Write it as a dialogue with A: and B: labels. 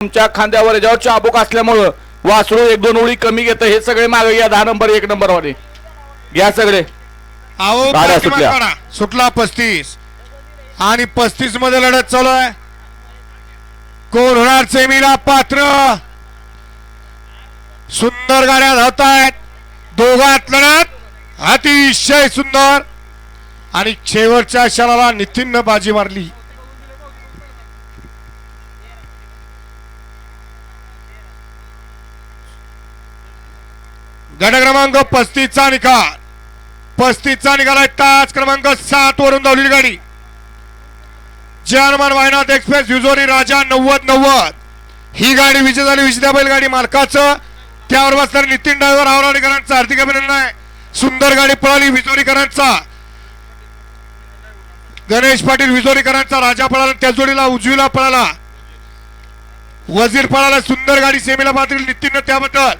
A: तुमच्या खांद्यावर याच्यावर चाबूक असल्यामुळं वासरू एक दोन ओळी कमी घेतं. हे सगळे मागे घ्या दहा नंबर एक नंबर वाले घ्या सगळे.
B: अहो
A: गाड्या
B: पाठीमागे
A: सुटल्या.
B: काढा. सुटला पस्तीस. आणि पस्तीसमध्ये लढत चालू आहे. कोण होणार सेमीला पात्र. सुंदर गाड्या धावत आहेत. दोघात लढत. अतिशय सुंदर. आणि शेवटच्या क्षणाला नितीननं बाजी मारली. गट क्रमांक पस्तीसचा निकाल. पस्तीसचा आहे. तास क्रमांक सात वरून धावलेली गाडी. जर्मन वायनाथ एक्सप्रेस युजोरी राजा नव्वद नव्वद. ही गाडी विजय झाली विजेत्या बैलगाडी मालकाचं. त्यावर बसणार नितीन डायव्हर आवराडीकरांचं हार्दिक अभिनंदन आहे. सुंदर गाडी पळाली विजोरीकरांचा. गणेश पाटील विजोरीकरांचा राजा पळाला त्या जोडीला उजवीला पळाला. वजीर पळाला सुंदर गाडी सेमीला पाहतील नितीन त्याबद्दल.